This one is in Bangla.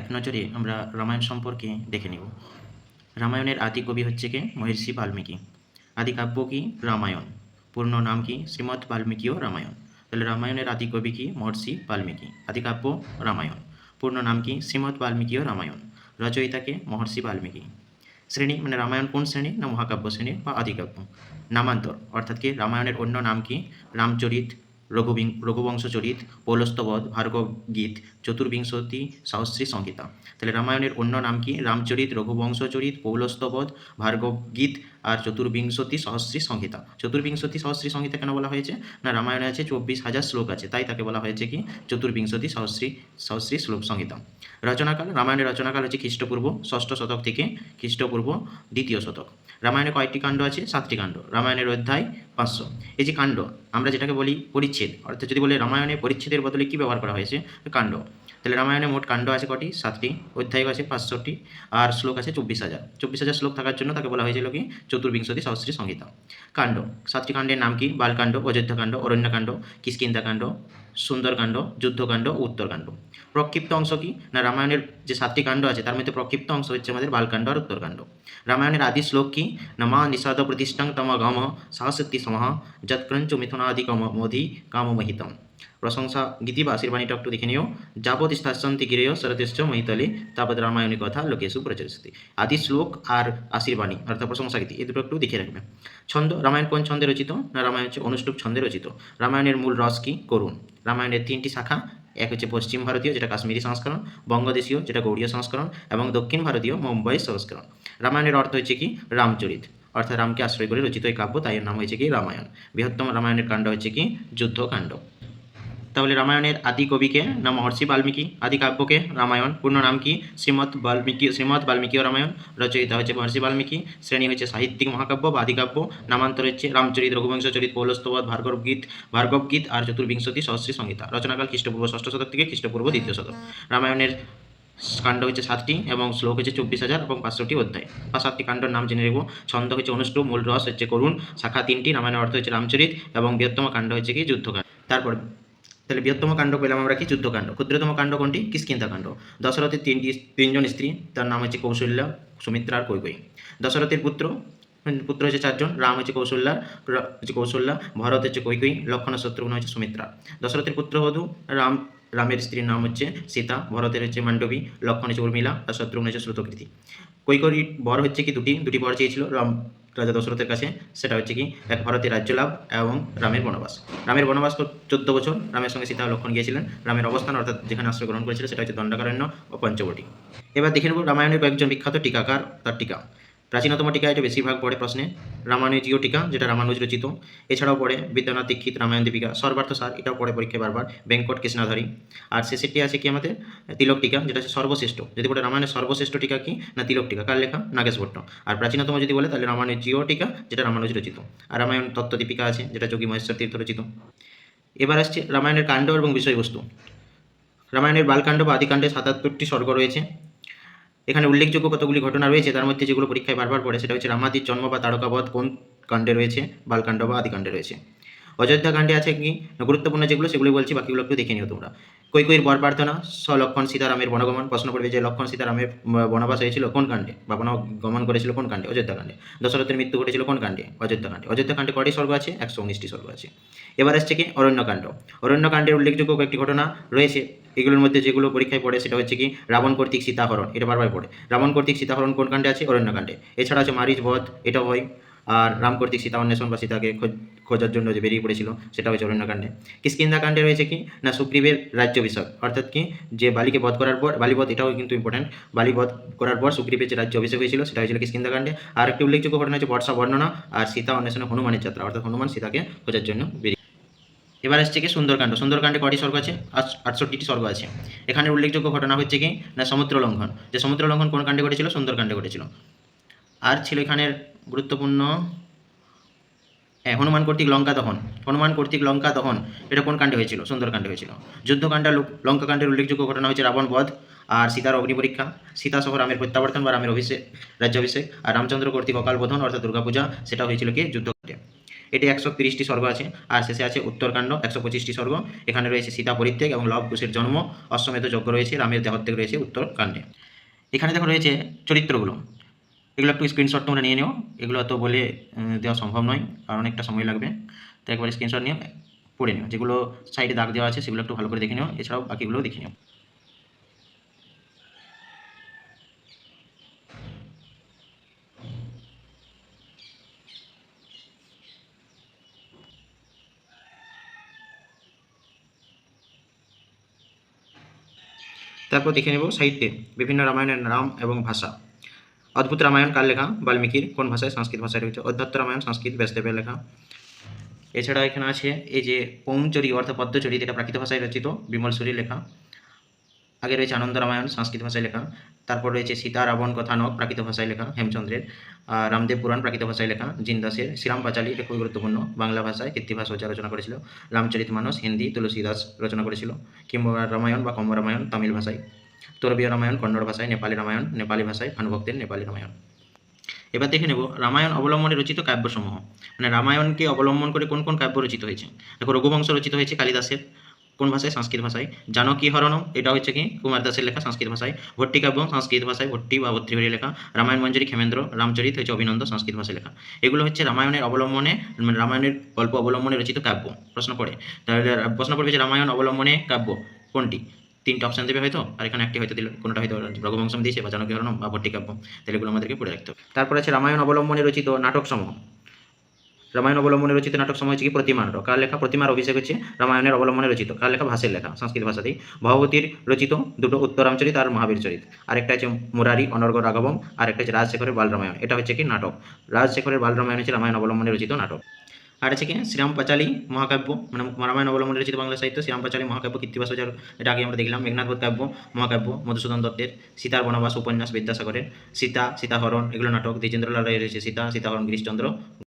এক নজরে আমরা রামায়ণ সম্পর্কে দেখে নেব। রামায়ণের আদি কবি হচ্ছে কে? মহর্ষি বাল্মীকি। আদি কাব্য কি? রামায়ণ। পূর্ণ নাম কি? শ্রীমৎ বাল্মীকিও রামায়ণ। তাহলে রামায়ণের আদি কবি কি? মহর্ষি বাল্মীকি। আদি কাব্য, রামায়ণ। পূর্ণ নাম কি? শ্রীমৎ বাল্মীকিও রামায়ণ। রচয়িতাকে মহর্ষি বাল্মীকি। শ্রেণি মানে রামায়ণ কোন শ্রেণি? না মহাকাব্য শ্রেণি বা আদিকাব্য নামান্তর, অর্থাৎ কি? রামায়ণের অন্য নাম কি? রামচরিত রঘুবিং রঘুবংশচরিত পৌলস্তবধ ভার্গব গীত, চতুর্বিংশতি সহস্রী সংহিতা তাহলে রামায়ণের অন্য নাম কি? রামচরিত রঘুবংশচরিত পৌলস্তবধ ভার্গব গীত আর চতুর্বিংশতি সহস্রী সংহিতা চতুর্বিংশতি সহস্রী সংহিতা কেন বলা হয়েছে? না, রামায়ণে আছে চব্বিশ হাজার শ্লোক আছে, তাই তাকে বলা হয়েছে কি? চতুর্বিংশতি সহস্রী সহস্রী শ্লোক সংহিতা রচনাকাল রামায়ণের রচনাকাল হচ্ছে খ্রিস্টপূর্ব, ষষ্ঠ শতক থেকে খ্রিস্টপূর্ব দ্বিতীয় শতক। রামায়ণে কয়েকটি কাণ্ড আছে, সাতটি কাণ্ড। রামায়ণের অধ্যায় পাঁচশো। এই যে কাণ্ড, আমরা যেটাকে বলি পরিচ্ছেদ, অর্থাৎ যদি বলি রামায়ণে পরিচ্ছেদের বদলে কী ব্যবহার করা হয়েছে? কাণ্ড। তাহলে রামায়ণে মোট কাণ্ড আছে কটি? সাতটি অধ্যায় আছে পাঁচশোটি আর শ্লোক আছে চব্বিশ হাজার। চব্বিশ হাজার শ্লোক থাকার জন্য তাকে বলা হয়েছিল কি? চতুর্বিংশতি সহস্রী সংহিতা। কাণ্ড, সাতটি কাণ্ডের নাম কি? বালকাণ্ড, অযোধ্যাকাণ্ড, অরণ্যকাণ্ড কিষ্কিন্দাকাণ্ড সুন্দরকাণ্ড, যুদ্ধকাণ্ড উত্তরকাণ্ড। প্রক্ষিপ্ত অংশ কি? না, রামায়ণের যে সাতটি কাণ্ড আছে, তার মধ্যে প্রক্ষিপ্ত অংশ হচ্ছে আমাদের বালকাণ্ড আর উত্তরকাণ্ড। রামায়ণের আদি শ্লোক কি? না, মা নিষাদ প্রতিষ্ঠাং তম গম সাহসক্তি সমহ যৎক্রঞ্চ মিথুনাদিকম মোধি কামমহিতম। প্রশংসা গীতি বা আশীর্বাণীটা একটু দেখে নিও। যাবৎ স্থাসন্তি গিরেয় শরতেশ্চ মহিতলে তাপদ রামায়ণী কথা লোকেশু প্রচলিত আদি শ্লোক আর আশীর্বাণী, অর্থাৎ প্রশংসা গীতি এই দুটো একটু দেখে রাখবে। ছন্দ, রামায়ণ কোন ছন্দে রচিত? না, রামায়ণ হচ্ছে অনুষ্ঠুপ ছন্দে রচিত। রামায়ণের মূল রস কি? করুণ রামায়ণের তিনটি শাখা, এক হচ্ছে পশ্চিম ভারতীয়, যেটা কাশ্মীরি সংস্করণ, বঙ্গদেশীয়, যেটা গৌড়ীয় সংস্করণ, এবং দক্ষিণ ভারতীয়, মুম্বাই সংস্করণ। রামায়ণের অর্থ হচ্ছে কি? রামচরিত। অর্থাৎ রামকে আশ্রয় করে রচিত এই কাব্য, তাই এর নাম হয়েছে কি? রামায়ণ। বৃহত্তম রামায়ণের কাণ্ড হচ্ছে কি? যুদ্ধকাণ্ড। তাহলে রামায়ণের আদি কবিকে না মহর্ষি বাল্মীকি, আদি কাব্যকে রামায়ণ, পূর্ণ নাম কি? শ্রীমৎ বাল্মীকি শ্রীমৎ বাল্মীকি রামায়ণ, রচয়িতা হচ্ছে মহর্ষি বাল্মীকি, শ্রেণি হচ্ছে সাহিত্যিক মহাকাব্য বা আদিকাব্য নামান্তর হচ্ছে রামচরিত রঘুবংশ চরিত পৌলস্তবধ ভার্গব গীত ভার্গব গীত আর চতুর্বিংশতি সহস্রী সংহিতা। রচনাকাল খ্রিস্টপূর্ব ষষ্ঠ শতক থেকে খ্রিস্টপূর্ব দ্বিতীয় শতক। রামায়ণের কাণ্ড হচ্ছে সাতটি এবং শ্লোক হচ্ছে চব্বিশ হাজার এবং পাঁচশোটি অধ্যায়। বা সাতটি কাণ্ডর নাম জেনে নেব। ছন্দ হচ্ছে অনুষ্ঠ, মূল রস হচ্ছে করুণ, শাখা তিনটি, রামায়ণের অর্থ হচ্ছে রামচরিত এবং বৃহত্তম কাণ্ড হচ্ছে কি? যুদ্ধকাণ্ড তারপর তাহলে বৃহত্তম কাণ্ড পেলাম আমরা কি? যুদ্ধকাণ্ড। ক্ষুদ্রতম কাণ্ড কোনটি? কিষ্কিন্তা কাণ্ড দশরথের তিনটি তিনজন স্ত্রী, তার নাম হচ্ছে কৌশল্যা, সুমিত্রা আর কৈকয়ী দশরথের পুত্র পুত্র হচ্ছে চারজন, রাম হচ্ছে কৌশল্যা হচ্ছে কৌশল্যা, ভরত হচ্ছে কৈকয়ী লক্ষণ শত্রুঘ্ন হচ্ছে সুমিত্রা। দশরথের পুত্রবধূ রাম, রামের স্ত্রীর নাম হচ্ছে সীতা, ভরতের হচ্ছে মান্ডবী লক্ষণ হচ্ছে উর্মিলা, আর শত্রুঘ্ন হচ্ছে শ্রুতকৃতি। কৈকরী বর হচ্ছে কি দুটি? দুটি বর চেয়েছিল, রাম রাজা দশরথের কাছে, সেটা হচ্ছে কি, এক ভারতের রাজ্য লাভ এবং রামের বনবাস। রামের বনবাস তো চোদ্দ বছর রামের সঙ্গে সীতা লক্ষণ গিয়েছিলেন। রামের অবস্থান অর্থাৎ যেখানে আশ্রয় গ্রহণ করেছিল, সেটা হচ্ছে দণ্ডাকারণ্য ও পঞ্চবটি। এবার দেখে নেব রামায়ণের কয়েকজন বিখ্যাত টিকাকার, তার টিকা। প্রাচীনতম টিকা এটা বেশিরভাগ পড়ে প্রশ্নে। রামানুজীয় টিকা, যেটা রামানুজ রচিত। এছাড়াও পড়ে বিদ্যানাথ দীক্ষিত রামায়ণ দীপিকা, সর্বার্থ সার, এটাও পড়ে পরীক্ষায় বারবার বেঙ্কট কৃষ্ণাধারী। আর শেষেরটি আছে কি আমাদের? তিলক টিকা, যেটা হচ্ছে সর্বশ্রেষ্ঠ। যদি বলে রামায়ণের সর্বশ্রেষ্ঠ টিকা কি? না, তিলক টিকা। কার লেখা? নাগেশ ভট্ট। আর প্রাচীনতম যদি বলে, তাহলে রামানুজীয় টিকা, যেটা রামানুজ রচিত। আর রামায়ণ তত্ত্ব দীপিকা আছে, যেটা যোগী মহেশ্বর তীর্থ রচিত। এবার আসছে রামায়ণের কাণ্ড এবং বিষয়বস্তু। রামায়ণের বালকাণ্ড বা আদিকাণ্ডে সাতাত্তরটি স্বর্গ রয়েছে। এখানে উল্লেখযোগ্য কতগুলি ঘটনা রয়েছে, তার মধ্যে যেগুলো পরীক্ষায় বারবার পড়ে, সেটা হচ্ছে রামাদির জন্ম বা তারকাবধ কোন কাণ্ডে রয়েছে, বালকাণ্ড বা আদিকাণ্ডে রয়েছে। অযোধ্যা কাণ্ডে আছে কি? গুরুত্বপূর্ণ যেগুলো সেগুলো বলছি, বাকিগুলো একটু দেখে নিও তোমরা। কৈকৈর বর প্রার্থনা? স লক্ষণ সীতারামের বনগমন। প্রশ্ন করবে যে, লক্ষণ সীতারামের বনবাস হয়েছিল কোন কাণ্ডে? বা বনগমন করেছিল কোন কাণ্ডে? অযোধ্যা কাণ্ডে। দশরথের মৃত্যু ঘটেছিল কোন কাণ্ডে? অযোধ্যা কাণ্ডে। অযোধ্যা কাণ্ডে কটি স্বর্গ আছে? একশো উনিশটি স্বর্গ আছে। এবার আসছে কি অরণ্যকাণ্ড। অরণ্যকাণ্ডের উল্লেখযোগ্য কয়েকটি ঘটনা রয়েছে। এগুলোর মধ্যে যেগুলো পরীক্ষায় পড়ে, সেটা হচ্ছে কি রাবণ কর্তৃক সীতাহরণ। এটা বারবার পড়ে। রাবণ কর্তৃক সীতাহরণ কোন কাণ্ডে আছে? অরণ্যকাণ্ডে। এছাড়া আছে মারিচ বধ, এটাও হয়। আর রাম কর্তৃক সীতা অন্বেষণ বা সীতাকে খোঁজ- খোঁজার জন্য যে বেরিয়ে পড়েছিল, সেটা হচ্ছে অরণ্যকাণ্ডে। কিষ্কিন্দা কাণ্ডে রয়েছে কি? না, সুগ্রীবের রাজ্য রাজ্যাভিষেক অর্থাৎ কি? যে বালিকে বধ করার পর, বালিবধ এটাও কিন্তু ইম্পর্টেন্ট বালি বধ করার পর সুগ্রীবের যে রাজ্য অভিষেক হয়েছিল, সেটা হয়েছিল কিষ্কিন্দা কাণ্ডে। আর একটি উল্লেখযোগ্য ঘটনা হচ্ছে বর্ষা বর্ণনা আর সীতা অন্বেষণে হনুমানের যাত্রা। অর্থাৎ হনুমান সীতাকে খোঁজার জন্য বেরিয়ে এবার আসছে কি? সুন্দরকাণ্ড। সুন্দরকাণ্ডে কটি স্বর্গ আছে? আট- আটষট্টিটি স্বর্গ আছে। এখানে উল্লেখযোগ্য ঘটনা হচ্ছে কি? না সমুদ্র লঙ্ঘন যে সমুদ্র লঙ্ঘন কোন কাণ্ডে ঘটেছিল? সুন্দরকাণ্ডে ঘটেছিল। আর ছিল এখানের গুরুত্বপূর্ণ। হ্যাঁ হনুমান কর্তৃক লঙ্কা দহন। হনুমান কর্তৃক লঙ্কা দহন, এটা কোন কাণ্ডে হয়েছিল? সুন্দরকাণ্ডে হয়েছিল। যুদ্ধকাণ্ডে লঙ্কা কাণ্ডের উল্লেখযোগ্য ঘটনা হচ্ছে রাবণ বধ আর সীতার অগ্নি পরীক্ষা। সীতা সহ রামের প্রত্যাবর্তন বা রামের অভিষেক, রাজ্যাভিষেক আর রামচন্দ্র কর্তৃক অকাল বোধন অর্থাৎ দুর্গাপূজা, সেটা হয়েছিল কি? যুদ্ধকাণ্ডে। এটি একশো তিরিশটি স্বর্গ আছে আর শেষে আছে উত্তরকাণ্ড, একশো পঁচিশটি স্বর্গ। এখানে রয়েছে সীতা পরিত্যাগ এবং লব কুশের জন্ম, অশ্বমেধ যজ্ঞ রয়েছে, রামের দেহত্যাগ রয়েছে উত্তরকাণ্ডে। এখানে দেখো রয়েছে চরিত্রগুলো। এগুলো একটু স্ক্রিনশট তোমরা নিয়ে নিও। এগুলো তো বলে দেওয়া সম্ভব নয় আর অনেকটা সময় লাগবে। তো একবার স্ক্রিনশট নিয়ে পড়ে নিও। যেগুলো সাইডে দাগ দেওয়া আছে, সেগুলো একটু ভালো করে দেখে নিও। এছাড়াও বাকিগুলো দেখে নিও। তারপর দেখে নেব সাহিত্যে বিভিন্ন রামায়ণের নাম এবং ভাষা। অদ্ভুত রামায়ণ কার লেখা? বাল্মীকির। কোন ভাষায়? সংস্কৃত ভাষায় রয়েছে। অধ্যাত্ম রামায়ণ, সংস্কৃত ব্যাসদেবের লেখা। এছাড়া এখানে আছে এই যে পৌমচরি অর্থাৎ পদ্মচরি, যেটা প্রাকৃত ভাষায় রচিত, বিমল সুরির লেখা। আগে রয়েছে আনন্দ রামায়ণ, সংস্কৃত ভাষায় লেখা। তারপর রয়েছে সীতা রাবণ কথানক প্রাকৃত ভাষায় লেখা। হেমচন্দ্রের। রামদেব পুরাণ, প্রাকৃত ভাষায় লেখা। জিন দাসের। শ্রীরাম পাঁচালী, এটা খুবই গুরুত্বপূর্ণ। বাংলা ভাষায় কীর্তিভাষ ওঝা রচনা করেছিল। রামচরিত মানস, হিন্দি, তুলসী দাস রচনা করেছিল। কিংবা রামায়ণ বা কম্ব রামায়ণ, তামিল ভাষায়। তরবীয় রামায়ণ, কন্নড় ভাষায়, নেপালি রামায়ণ, নেপালি ভাষায়, ভানুভক্তের নেপালি রামায়ণ। এবার দেখে নেব রামায়ণ অবলম্বনে রচিত কাব্যসমূহ। মানে রামায়ণকে অবলম্বন করে কোন কোন কাব্য রচিত হয়েছে? দেখো রঘুবংশ রচিত হয়েছে কালিদাসের, কোন ভাষায়? সংস্কৃত ভাষায়। জানকী হরণম, এটা হচ্ছে কি? কুমার দাসের লেখা সংস্কৃত ভাষায়। ভট্টি কাব্য, সংস্কৃত ভাষায়, ভট্টি বা ভর্তৃহরি লেখা। রামায়ণ মঞ্জুরি, ক্ষেমেন্দ্র, রামচরিত হচ্ছে অভিনন্দ, সংস্কৃত ভাষায় লেখা। এগুলো হচ্ছে রামায়ণের অবলম্বনে মানে রামায়ণের গল্প অবলম্বনে রচিত কাব্য। প্রশ্ন পড়ে তাহলে প্রশ্ন পড়বে যে রামায়ণ অবলম্বনে কাব্য কোনটি? তিনটে অপশন দেবে হয়তো, আর এখানে একটি হয়তো দিল, কোনোটা হয়তো রঘুবংশম দিয়েছে বা জানকী হরণম বা ভট্টিকাব্য, তাহলে এগুলো আমাদেরকে পড়ে রাখতে হবে। তারপর আছে রামায়ণ অবলম্বনে রচিত নাটক সমূহ রামায়ণ অবলম্বনে রচিত নাটক সময় হচ্ছে কি? প্রতিমা নাটক। কার লেখা? প্রতিমার অভিষেক হচ্ছে রামায়ণের অবলম্বনে রচিত। কার লেখা? ভাষের লেখা, সংস্কৃত ভাষাতেই। ভগবতীর রচিত দুটো উত্তরামচরিত আর মহাবীর চরিত। আরেকটা হচ্ছে মুরারি অনর্গ রাঘবম আর একটা হচ্ছে রাজশেখরের বাল রামায়ণ এটা হচ্ছে কি? নাটক। রাজশেখরের বাল রামায়ণ হচ্ছে রামায়ণ অবলম্বনে রচিত নাটক। আর আছে কি শ্রীরাম পাঁচালী মহাকাব্য মানে রামায়ণ অবলম্বনে রচিত বাংলা সাহিত্য শ্রীরাম পাঁচালী মহাকাব্য কীর্তিবাস ওঝার এটা আগে আমরা দেখলাম মেঘনাথ বধ কাব্য মহাকাব্য মধুসূদন দত্তের সীতার বনবাস উপন্যাস বিদ্যাসাগরের সীতা সীতাহরণ এগুলো নাটক দ্বিজেন্দ্রলাল রয়েছে সীতা সীতাহরণ গিরিশচন্দ্র